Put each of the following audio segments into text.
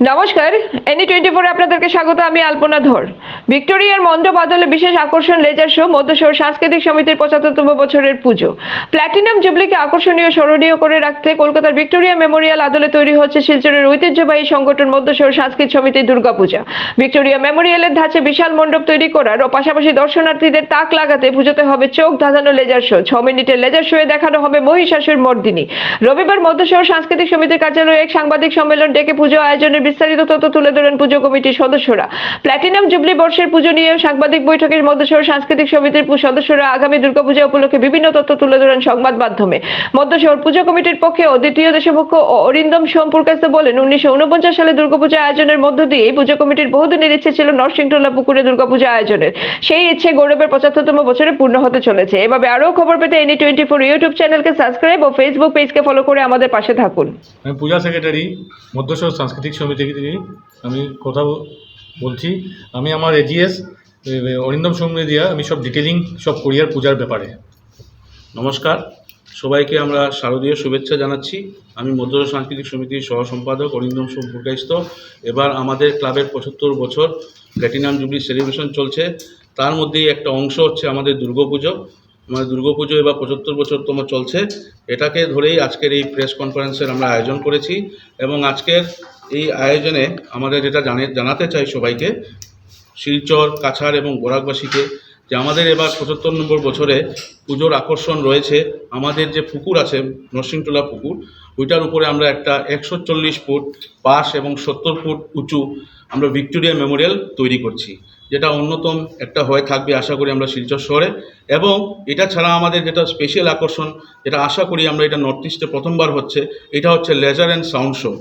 নমস্কার any twenty ফোরে আপনাদেরকে স্বাগত, আমি আলপনা ধর। ভিক্টোরিয়ার মন্দ বাদলে বিশেষ আকর্ষণ লেজার শো মধ্যশহর সাংস্কৃতিক সমিতির পঁচাত্তরতম বছরের পুজো। প্ল্যাটিনাম জুবলিকে আকর্ষণীয়, স্মরণীয় করে রাখতে কলকাতার ভিক্টোরিয়া মেমোরিয়াল আদলে তৈরি হচ্ছে শিলচরের ঐতিহ্যবাহী সংগঠন মধ্যশহর সাংস্কৃতিক সমিতির দুর্গাপূজা। ভিক্টোরিয়া মেমোরিয়ালের ধাঁচে বিশাল মণ্ডপ তৈরি করার ও পাশাপাশি দর্শনার্থীদের তাক লাগাতে পুজোতে হবে চোখ ধাঁধানো লেজার শো। ছ মিনিটের লেজার শোয়ে দেখানো হবে মহিষাসুর মর্দিনী। রবিবার মধ্যশহর সাংস্কৃতিক সমিতির কার্যালয়ে এক সাংবাদিক সম্মেলন ডেকে পুজো আয়োজনের বিস্তারিত তথ্য তুলে ধরেন পুজো কমিটির সদস্যরা। প্ল্যাটিনাম জুবলি বর্ষের পুজো নিয়ে সাংবাদিক বৈঠকের মধ্যশহর সাংস্কৃতিক সমিতির সদস্যরা আগামী দুর্গাপূজা উপলক্ষে বিভিন্ন তথ্য তুলে ধরেন সংবাদ মাধ্যমে। মধ্যশহর পুজো কমিটির পক্ষে দ্বিতীয় দেশপক্ষ ও অরিন্দম সোমপুরকাস্ত বলেন, উনিশশো উনপঞ্চাশ সালে দুর্গাপূজা আয়োজনের মধ্য দিয়ে পুজো কমিটির বহুদিনের ইচ্ছে ছিল নরসিংটোলা পুকুরে দুর্গাপূজা আয়োজনের। সেই ইচ্ছে গৌরবের পঁচাত্তরতম বছরে পূর্ণ হতে চলেছে। এভাবে আরও খবর পেতে এনি টোয়েন্টি ফোর ইউটিউব চ্যানেলকে সাবস্ক্রাইব ও ফেসবুক পেজকে ফলো করে আমাদের পাশে থাকুন। পূজা সেক্রেটারি, মধ্যশহর সাংস্কৃতিক সমিতি থেকে আমি কথা বলছি, আমি আমার এজিএস অরিন্দম দিয়া আমি সব ডিটেলিং সব কোরিয়ার পূজার ব্যাপারে। নমস্কার। সবাইকে আমরা শারদীয় শুভেচ্ছা জানাচ্ছি। আমি মধ্য সাংস্কৃতিক সমিতির সহ সম্পাদক অরিন্দম সম্পর্কাইস্ত এবার আমাদের ক্লাবের পঁচাত্তর বছর প্ল্যাটিনাম জুবলি সেলিব্রেশন চলছে। তার মধ্যেই একটা অংশ হচ্ছে আমাদের দুর্গাপুজো। আমাদের দুর্গাপুজো এবার পঁচাত্তর বছরতম চলছে, এটাকে ধরেই আজকের এই প্রেস কনফারেন্সের আমরা আয়োজন করেছি এবং আজকের এই আয়োজনে আমাদের যেটা জানে, জানাতে চাই সবাইকে, শিলচর, কাছাড় এবং গোরাকবাসীকে যে আমাদের এবার পঁচাত্তর নম্বর বছরে পুজোর আকর্ষণ রয়েছে, আমাদের যে পুকুর আছে, নরসিংটোলা পুকুর, ওইটার উপরে আমরা একটা একশো চল্লিশ ফুট পাশ এবং সত্তর ফুট উঁচু আমরা ভিক্টোরিয়া মেমোরিয়াল তৈরি করছি, যেটা অন্যতম একটা হয়ে থাকবে আশা করি আমরা শিলচর শহরে। এবং এটা ছাড়া আমাদের যেটা স্পেশাল আকর্ষণ, যেটা আশা করি আমরা এটা নর্থ ইস্টে প্রথমবার হচ্ছে, এটা হচ্ছে লেজার অ্যান্ড সাউন্ড শো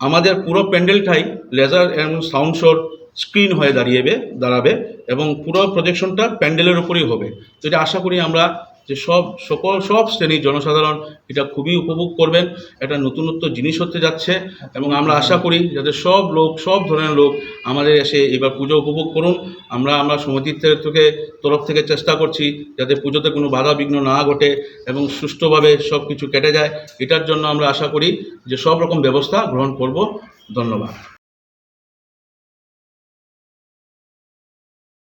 আমাদের পুরো প্যান্ডেলটাই লেজার অ্যান্ড সাউন্ড শোর স্ক্রিন হয়ে দাঁড়িয়েবে, দাঁড়াবে এবং পুরো প্রজেকশনটা প্যান্ডেলের উপরেই হবে। তো এটা আশা করি আমরা যে সব সকল, সব শ্রেণির জনসাধারণ এটা খুবই উপভোগ করবেন। এটা নতুনত্ব জিনিস হতে যাচ্ছে এবং আমরা আশা করি যাতে সব লোক, সব ধরনের লোক আমাদের এসে এবার পুজো উপভোগ করুন। আমরা আমরা সমিতির থেকে, তরফ থেকে চেষ্টা করছি যাতে পুজোতে কোনো বাধা বিঘ্ন না ঘটে এবং সুষ্ঠুভাবে সব কিছু কেটে যায়। এটার জন্য আমরা আশা করি যে সব রকম ব্যবস্থা গ্রহণ করব। ধন্যবাদ।